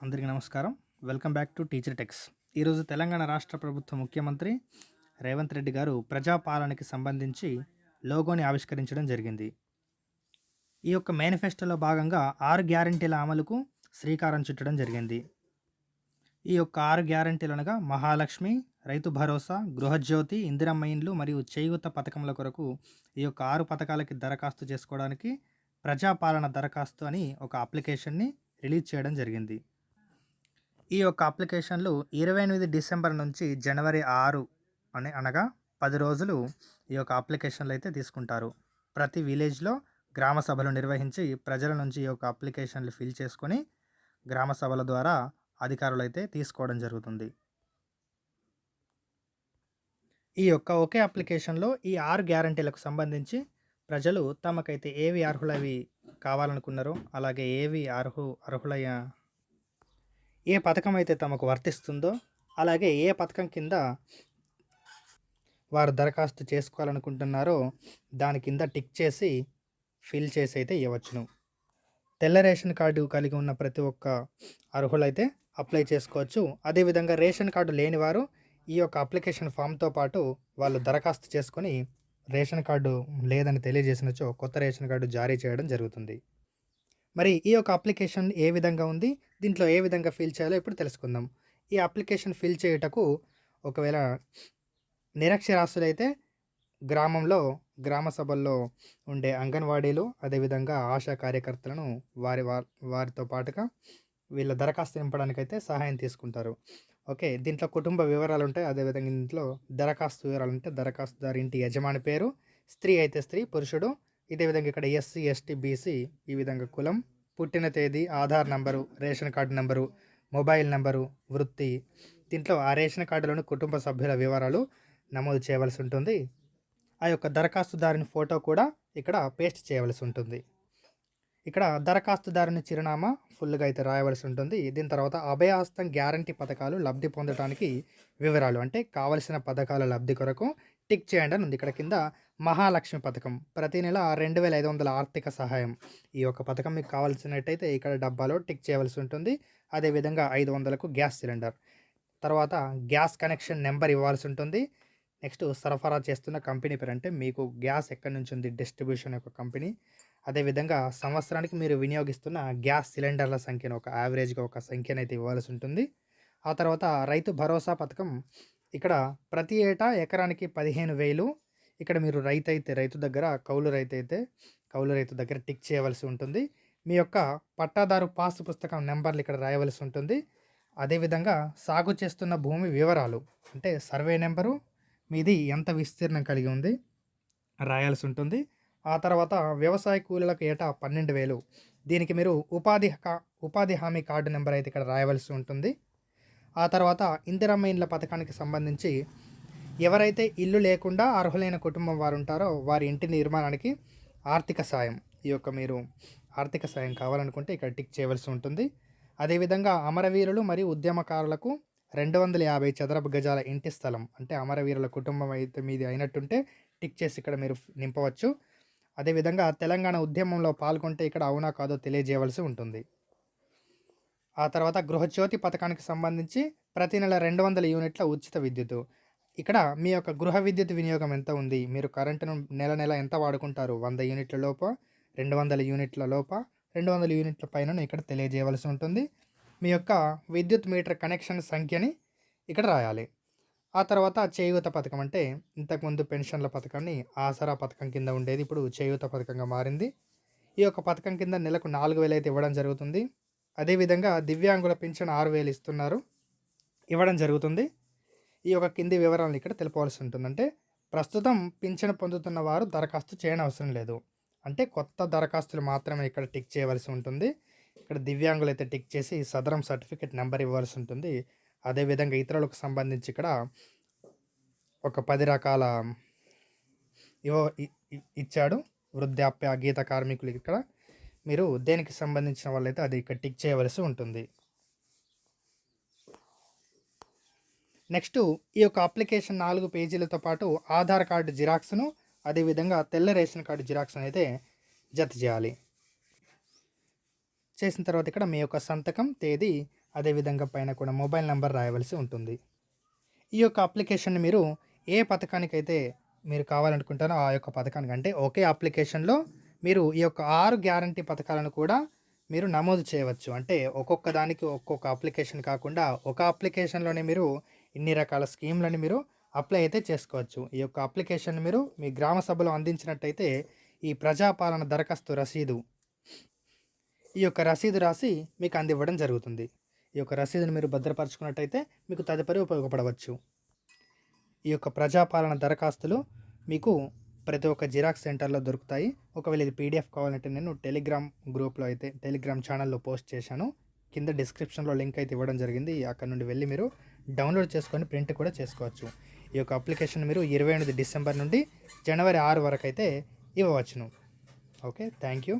అందరికీ నమస్కారం. Welcome back to teacher techs. ఈరోజు తెలంగాణ రాష్ట్ర ప్రభుత్వ ముఖ్యమంత్రి రేవంత్ రెడ్డి గారు ప్రజాపాలనకి సంబంధించి లోగోని ఆవిష్కరించడం జరిగింది. ఈ యొక్క మేనిఫెస్టోలో భాగంగా ఆరు గ్యారంటీల అమలుకు శ్రీకారం చుట్టడం జరిగింది. ఈ యొక్క ఆరు గ్యారంటీలు అనగా మహాలక్ష్మి రైతు భరోసా గృహజ్యోతి ఇందిరమ్మ ఇండ్లు మరియు చేయూత పథకముల కొరకు ఈ యొక్క ఆరు పథకాలకి దరఖాస్తు చేసుకోవడానికి ప్రజాపాలన దరఖాస్తు అని ఒక అప్లికేషన్ని రిలీజ్ చేయడం జరిగింది. ఈ యొక్క అప్లికేషన్లు ఇరవై ఎనిమిది డిసెంబర్ నుంచి జనవరి ఆరు అని అనగా పది రోజులు ఈ యొక్క అప్లికేషన్లు అయితే తీసుకుంటారు. ప్రతి విలేజ్లో గ్రామ సభలు నిర్వహించి ప్రజల నుంచి ఈ యొక్క అప్లికేషన్లు ఫిల్ చేసుకొని గ్రామ సభల ద్వారా అధికారులు అయితే తీసుకోవడం జరుగుతుంది. ఈ యొక్క ఒకే అప్లికేషన్లో ఈ ఆరు గ్యారంటీలకు సంబంధించి ప్రజలు తమకైతే ఏవి అర్హులవి కావాలనుకున్నారో అలాగే ఏవి అర్హు అర్హులయ్య ఏ పథకం అయితే తమకు వర్తిస్తుందో అలాగే ఏ పథకం కింద వారు దరఖాస్తు చేసుకోవాలనుకుంటున్నారో దాని కింద టిక్ చేసి ఫిల్ చేసి అయితే ఇవ్వచ్చును. తెల్ల రేషన్ కార్డు కలిగి ఉన్న ప్రతి ఒక్క అర్హులైతే అప్లై చేసుకోవచ్చు. అదేవిధంగా రేషన్ కార్డు లేని వారు ఈ యొక్క అప్లికేషన్ ఫామ్తో పాటు వాళ్ళు దరఖాస్తు చేసుకొని రేషన్ కార్డు లేదని తెలియజేసినచో కొత్త రేషన్ కార్డు జారీ చేయడం జరుగుతుంది. మరి ఈ యొక్క అప్లికేషన్ ఏ విధంగా ఉంది? దీంట్లో ఏ విధంగా ఫిల్ చేయాలో ఇప్పుడు తెలుసుకుందాం. ఈ అప్లికేషన్ ఫిల్ చేయుటకు ఒకవేళ నిరక్షరాస్యులైతే గ్రామంలో గ్రామ సభల్లో ఉండే అంగన్వాడీలు అదేవిధంగా ఆశా కార్యకర్తలను వారి వారితో పాటుగా వీళ్ళ దరఖాస్తు నింపడానికైతే సహాయం తీసుకుంటారు. ఓకే దీంట్లో కుటుంబ వివరాలు ఉంటాయి అదేవిధంగా దీంట్లో దరఖాస్తు వివరాలు ఉంటాయి దరఖాస్తుదారు ఇంటి యజమాని పేరు స్త్రీ అయితే స్త్రీ పురుషుడు ఇదే విధంగా ఇక్కడ ఎస్సీ ఎస్టీ బీసీ ఈ విధంగా కులం పుట్టిన తేదీ Aadhaar number ration card number mobile number వృత్తి. దీంట్లో ఆ రేషన్ కార్డులోని కుటుంబ సభ్యుల వివరాలు నమోదు చేయవలసి ఉంటుంది. ఆ యొక్క దరఖాస్తుదారుని ఫోటో కూడా ఇక్కడ పేస్ట్ చేయవలసి ఉంటుంది. ఇక్కడ దరఖాస్తుదారుని చిరునామా ఫుల్గా అయితే రాయవలసి ఉంటుంది. దీని తర్వాత అభయాస్తం గ్యారంటీ పథకాలు లబ్ధి పొందడానికి వివరాలు అంటే కావలసిన పథకాల లబ్ధి కొరకు టిక్ చేయండి అని ఉంది. ఇక్కడ కింద మహాలక్ష్మి పథకం. ప్రతి నెల రెండు వేల ఐదు వందల ఆర్థిక సహాయం. ఈ యొక్క పథకం మీకు కావాల్సినట్టయితే ఇక్కడ డబ్బాలో టిక్ చేయవలసి ఉంటుంది. అదేవిధంగా ఐదు వందలకు గ్యాస్ సిలిండర్. తర్వాత గ్యాస్ కనెక్షన్ నెంబర్ ఇవ్వాల్సి ఉంటుంది. నెక్స్ట్ సరఫరా చేస్తున్న కంపెనీ పేరు అంటే మీకు గ్యాస్ ఎక్కడి నుంచి ఉంది? డిస్ట్రిబ్యూషన్ యొక్క కంపెనీ. అదేవిధంగా సంవత్సరానికి మీరు వినియోగిస్తున్న గ్యాస్ సిలిండర్ల సంఖ్యను ఒక యావరేజ్గా ఒక సంఖ్యను అయితే ఇవ్వాల్సి ఉంటుంది. ఆ తర్వాత రైతు భరోసా పథకం. ఇక్కడ ప్రతి ఏటా ఎకరానికి పదిహేను వేలు ఇక్కడ మీరు రైతు అయితే రైతు దగ్గర కౌలు రైతు అయితే కౌలు రైతు దగ్గర టిక్ చేయవలసి ఉంటుంది. మీ యొక్క పట్టాదారు పాస్ పుస్తకం నెంబర్లు ఇక్కడ రాయవలసి ఉంటుంది. అదేవిధంగా సాగు చేస్తున్న భూమి వివరాలు అంటే సర్వే నెంబరు మీది ఎంత విస్తీర్ణం కలిగి ఉంది రాయాల్సి ఉంటుంది. ఆ తర్వాత వ్యవసాయ కూలీలకు ఏటా పన్నెండు వేలు. దీనికి మీరు ఉపాధి కా- ఉపాధి హామీ కార్డు నెంబర్ అయితే ఇక్కడ రాయవలసి ఉంటుంది. ఆ తర్వాత ఇందిరమ్మ ఇండ్ల పథకానికి సంబంధించి ఎవరైతే ఇల్లు లేకుండా అర్హులైన కుటుంబం వారు ఉంటారో వారి ఇంటి నిర్మాణానికి ఆర్థిక సాయం. ఈ యొక్క మీరు ఆర్థిక సాయం కావాలనుకుంటే ఇక్కడ టిక్ చేయవలసి ఉంటుంది. అదేవిధంగా అమరవీరులు మరియు ఉద్యమకారులకు రెండు వందల యాభై చదరపు గజాల ఇంటి స్థలం అంటే అమరవీరుల కుటుంబం అయితే మీది అయినట్టుంటే టిక్ చేసి ఇక్కడ మీరు నింపవచ్చు. అదేవిధంగా తెలంగాణ ఉద్యమంలో పాల్గొంటే ఇక్కడ అవునా కాదో తెలియజేయవలసి ఉంటుంది. ఆ తర్వాత గృహజ్యోతి పథకానికి సంబంధించి ప్రతి నెల రెండు వందల యూనిట్ల ఉచిత విద్యుత్. ఇక్కడ మీ యొక్క గృహ విద్యుత్ వినియోగం ఎంత ఉంది? మీరు కరెంటును నెల నెల ఎంత వాడుకుంటారు? వంద యూనిట్ల లోప రెండు వందల యూనిట్ల లోప రెండు వందల యూనిట్ల పైన ఇక్కడ తెలియజేయవలసి ఉంటుంది. మీ యొక్క విద్యుత్ మీటర్ కనెక్షన్ సంఖ్యని ఇక్కడ రాయాలి. ఆ తర్వాత చేయూత పథకం అంటే ఇంతకుముందు పెన్షన్ల పథకాన్ని ఆసరా పథకం కింద ఉండేది ఇప్పుడు చేయూత పథకంగా మారింది. ఈ యొక్క పథకం కింద నెలకు నాలుగు వేలు అయితే ఇవ్వడం జరుగుతుంది. అదేవిధంగా దివ్యాంగుల పింఛన్ ఆరు వేలు ఇస్తున్నారు. ఇవ్వడం జరుగుతుంది. ఈ యొక్క కింది వివరాలను ఇక్కడ తెలుపవలసి ఉంటుంది. అంటే ప్రస్తుతం పింఛను పొందుతున్న వారు దరఖాస్తు చేయని అవసరం లేదు. అంటే కొత్త దరఖాస్తులు మాత్రమే ఇక్కడ టిక్ చేయవలసి ఉంటుంది. ఇక్కడ దివ్యాంగులు అయితే టిక్ చేసి సదరం సర్టిఫికేట్ నెంబర్ ఇవ్వాల్సి ఉంటుంది. అదేవిధంగా ఇతరులకు సంబంధించి ఇక్కడ ఒక పది రకాల ఇవో ఇచ్చాడు వృద్ధాప్య గీత కార్మికులు ఇక్కడ. మీరు దేనికి సంబంధించిన వాళ్ళైతే అది ఇక్కడ టిక్ చేయవలసి ఉంటుంది. నెక్స్ట్ ఈ యొక్క అప్లికేషన్ నాలుగు పేజీలతో పాటు ఆధార్ కార్డు జిరాక్స్ను అదేవిధంగా తెల్ల రేషన్ కార్డు జిరాక్స్ను అయితే జత చేయాలి. చేసిన తర్వాత ఇక్కడ మీ యొక్క సంతకం తేదీ అదేవిధంగా పైన కూడా మొబైల్ నెంబర్ రాయవలసి ఉంటుంది. ఈ యొక్క అప్లికేషన్ని మీరు ఏ పథకానికైతే మీరు కావాలనుకుంటారో ఆ యొక్క పథకానికి అంటే ఒకే అప్లికేషన్లో మీరు ఈ యొక్క ఆరు గ్యారంటీ పథకాలను కూడా మీరు నమోదు చేయవచ్చు. అంటే ఒక్కొక్క దానికి ఒక్కొక్క అప్లికేషన్ కాకుండా ఒక అప్లికేషన్లోనే మీరు ఇన్ని రకాల స్కీమ్లను మీరు అప్లై అయితే చేసుకోవచ్చు. ఈ యొక్క అప్లికేషన్ మీరు మీ గ్రామ సభలో అందించినట్టయితే ఈ ప్రజాపాలన దరఖాస్తు రసీదు ఈ యొక్క రసీదు రాసి మీకు అందివ్వడం జరుగుతుంది. ఈ యొక్క రసీదును మీరు భద్రపరచుకున్నట్టయితే మీకు తదుపరి ఉపయోగపడవచ్చు. ఈ యొక్క ప్రజాపాలన దరఖాస్తులు మీకు ప్రతి ఒక్క జిరాక్స్ సెంటర్లో దొరుకుతాయి. ఒకవేళ ఇది పీడిఎఫ్ కావాలంటే నేను టెలిగ్రామ్ గ్రూప్లో అయితే టెలిగ్రామ్ ఛానల్లో పోస్ట్ చేశాను. కింద డిస్క్రిప్షన్లో లింక్ అయితే ఇవ్వడం జరిగింది. అక్కడ నుండి వెళ్ళి మీరు డౌన్లోడ్ చేసుకొని ప్రింట్ కూడా చేసుకోవచ్చు. ఈ యొక్క అప్లికేషన్ మీరు ఇరవై ఎనిమిది డిసెంబర్ నుండి జనవరి ఆరు వరకు అయితే ఇవ్వవచ్చును. Okay thank you.